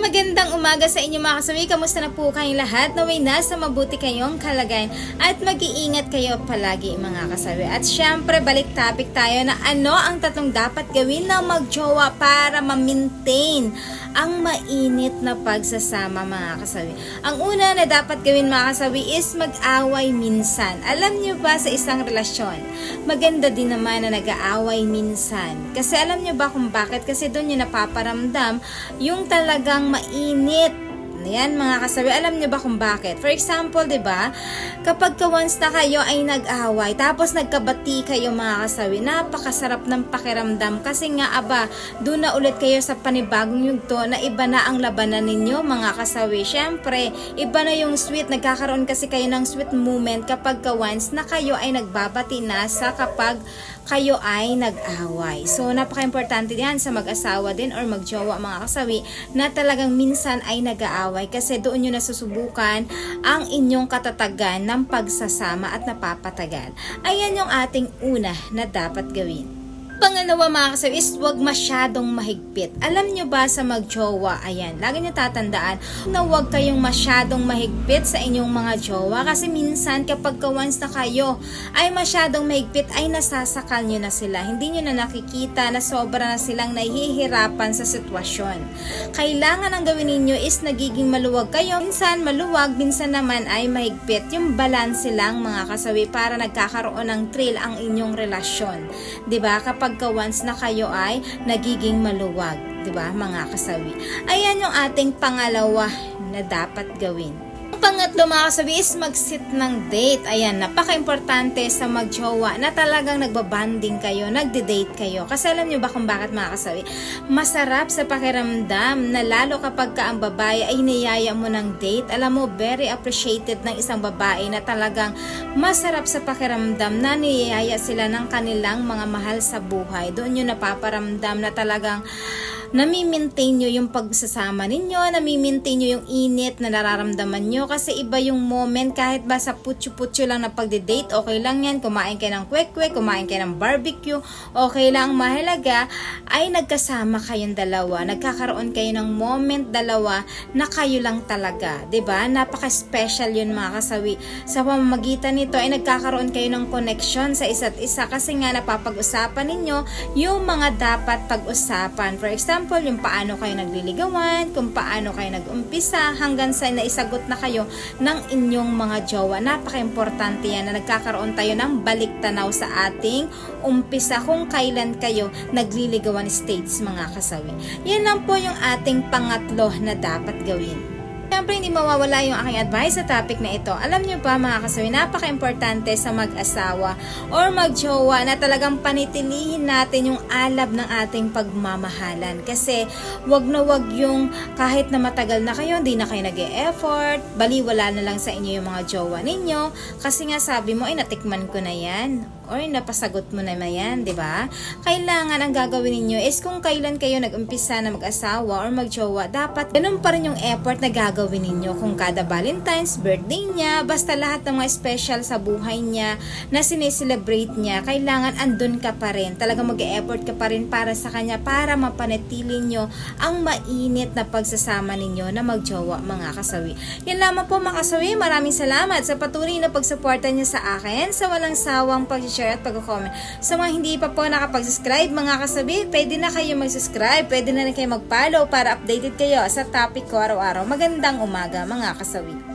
magandang umaga sa inyo mga kasawi. Kamusta na po kayong lahat? Naway nasa mabuti kayong kalagayan at mag-iingat kayo palagi mga kasawi. At syempre, balik topic tayo na ano ang tatlong dapat gawin ng magjowa para ma-maintain ang mainit na pagsasama mga kasawi. Ang una na dapat gawin mga kasawi is mag-away minsan. Alam nyo ba sa isang relasyon, maganda din naman na nag-aaway minsan. Kasi alam nyo ba kung bakit? Kasi doon yung napaparamdam yung talagang mainit Ayan mga kasabi, alam niyo ba kung bakit? For example, 'di ba? Kapag ka once na kayo ay nag-away, tapos nagkabati kayo mga kasawi, napakasarap ng pakiramdam kasi nga aba, doon na ulit kayo sa panibagong yugto na iba na ang labanan ninyo mga kasawi. Syempre, iba na yung sweet, nagkakaroon kasi kayo ng sweet moment kapag ka once na kayo ay nagbabati na sa kapag kayo ay nag-away. So, napaka-importante yan sa mag-asawa din or magjowa mga kasawi na talagang minsan ay nag-aaway kasi doon nyo nasusubukan ang inyong katatagan ng pagsasama at napapatagal. Ayan yung ating una na dapat gawin. Pangalawa mga kasawi is huwag masyadong mahigpit. Alam nyo ba sa magjowa, ayan, lagi nyo tatandaan na huwag kayong masyadong mahigpit sa inyong mga jowa kasi minsan kapag ka once na kayo ay masyadong mahigpit ay nasasakal nyo na sila. Hindi nyo na nakikita na sobra na silang nahihirapan sa sitwasyon. Kailangan ang gawin ninyo is nagiging maluwag kayo. Minsan maluwag, minsan naman ay mahigpit. Yung balance lang mga kasawi para nagkakaroon ng thrill ang inyong relasyon. ba Kapag pagka once na kayo ay nagiging maluwag, 'di ba mga kasawi? Ayan yung ating pangalawa na dapat gawin. Ang pangatlo mga kasabi is mag-sit ng date. Ayan, napaka-importante sa magjowa na talagang nagbabanding kayo, nagde-date kayo. Kasi alam nyo ba kung bakit mga kasabi? Masarap sa pakiramdam na lalo kapag ka ang babae ay niyaya mo ng date. Alam mo, very appreciated ng isang babae na talagang masarap sa pakiramdam na niyaya sila ng kanilang mga mahal sa buhay. Doon yun napaparamdam na talagang nami-maintain nyo yung pagsasama ninyo, nami-maintain nyo yung init na nararamdaman nyo kasi iba yung moment kahit ba sa putyo-putyo lang na pagde-date, okay lang yan, kumain kayo ng kwek-kwek, kumain kayo ng barbecue, okay lang, mahalaga ay nagkasama kayong dalawa, nagkakaroon kayo ng moment dalawa na kayo lang talaga, ba? Napaka-special yun mga kasawi. Sa pamamagitan nito ay nagkakaroon kayo ng connection sa isa't isa kasi nga napapag-usapan ninyo yung mga dapat pag-usapan. For example, example, yung paano kayo nagliligawan, kung paano kayo nag-umpisa, hanggang sa naisagot na kayo ng inyong mga jowa. Napaka-importante yan na nagkakaroon tayo ng balik tanaw sa ating umpisa kung kailan kayo nagliligawan states mga kasawi. Yan lang po yung ating pangatlo na dapat gawin. Siyempre, hindi mawawala yung aking advice sa topic na ito. Alam nyo ba mga kasawi, napaka-importante sa mag-asawa or mag-jowa na talagang panitilihin natin yung alab ng ating pagmamahalan. Kasi, wag na wag yung kahit na matagal na kayo, hindi na kayo nag effort baliwala na lang sa inyo yung mga jowa ninyo. Kasi nga sabi mo, ay natikman ko na yan or napasagot mo na yan, di ba? Kailangan ang gagawin ninyo is kung kailan kayo nag-umpisa na mag-asawa or mag-jowa, dapat ganun pa rin yung effort na gagawin ninyo. Kung kada Valentine's, birthday niya, basta lahat ng mga special sa buhay niya na sineselebrate niya, kailangan andun ka pa rin. Talaga mag-effort ka pa rin para sa kanya para mapanatili nyo ang mainit na pagsasama ninyo na magjowa mga kasawi. Yan lamang po mga kasawi. Maraming salamat sa patuloy na pagsuporta niyo sa akin sa walang sawang pag pag-share at pag-comment. Sa mga hindi pa po nakapag-subscribe, mga kasabi, pwede na kayo mag-subscribe, pwede na rin kayo mag-follow para updated kayo sa topic ko araw-araw. Magandang umaga, mga kasabi.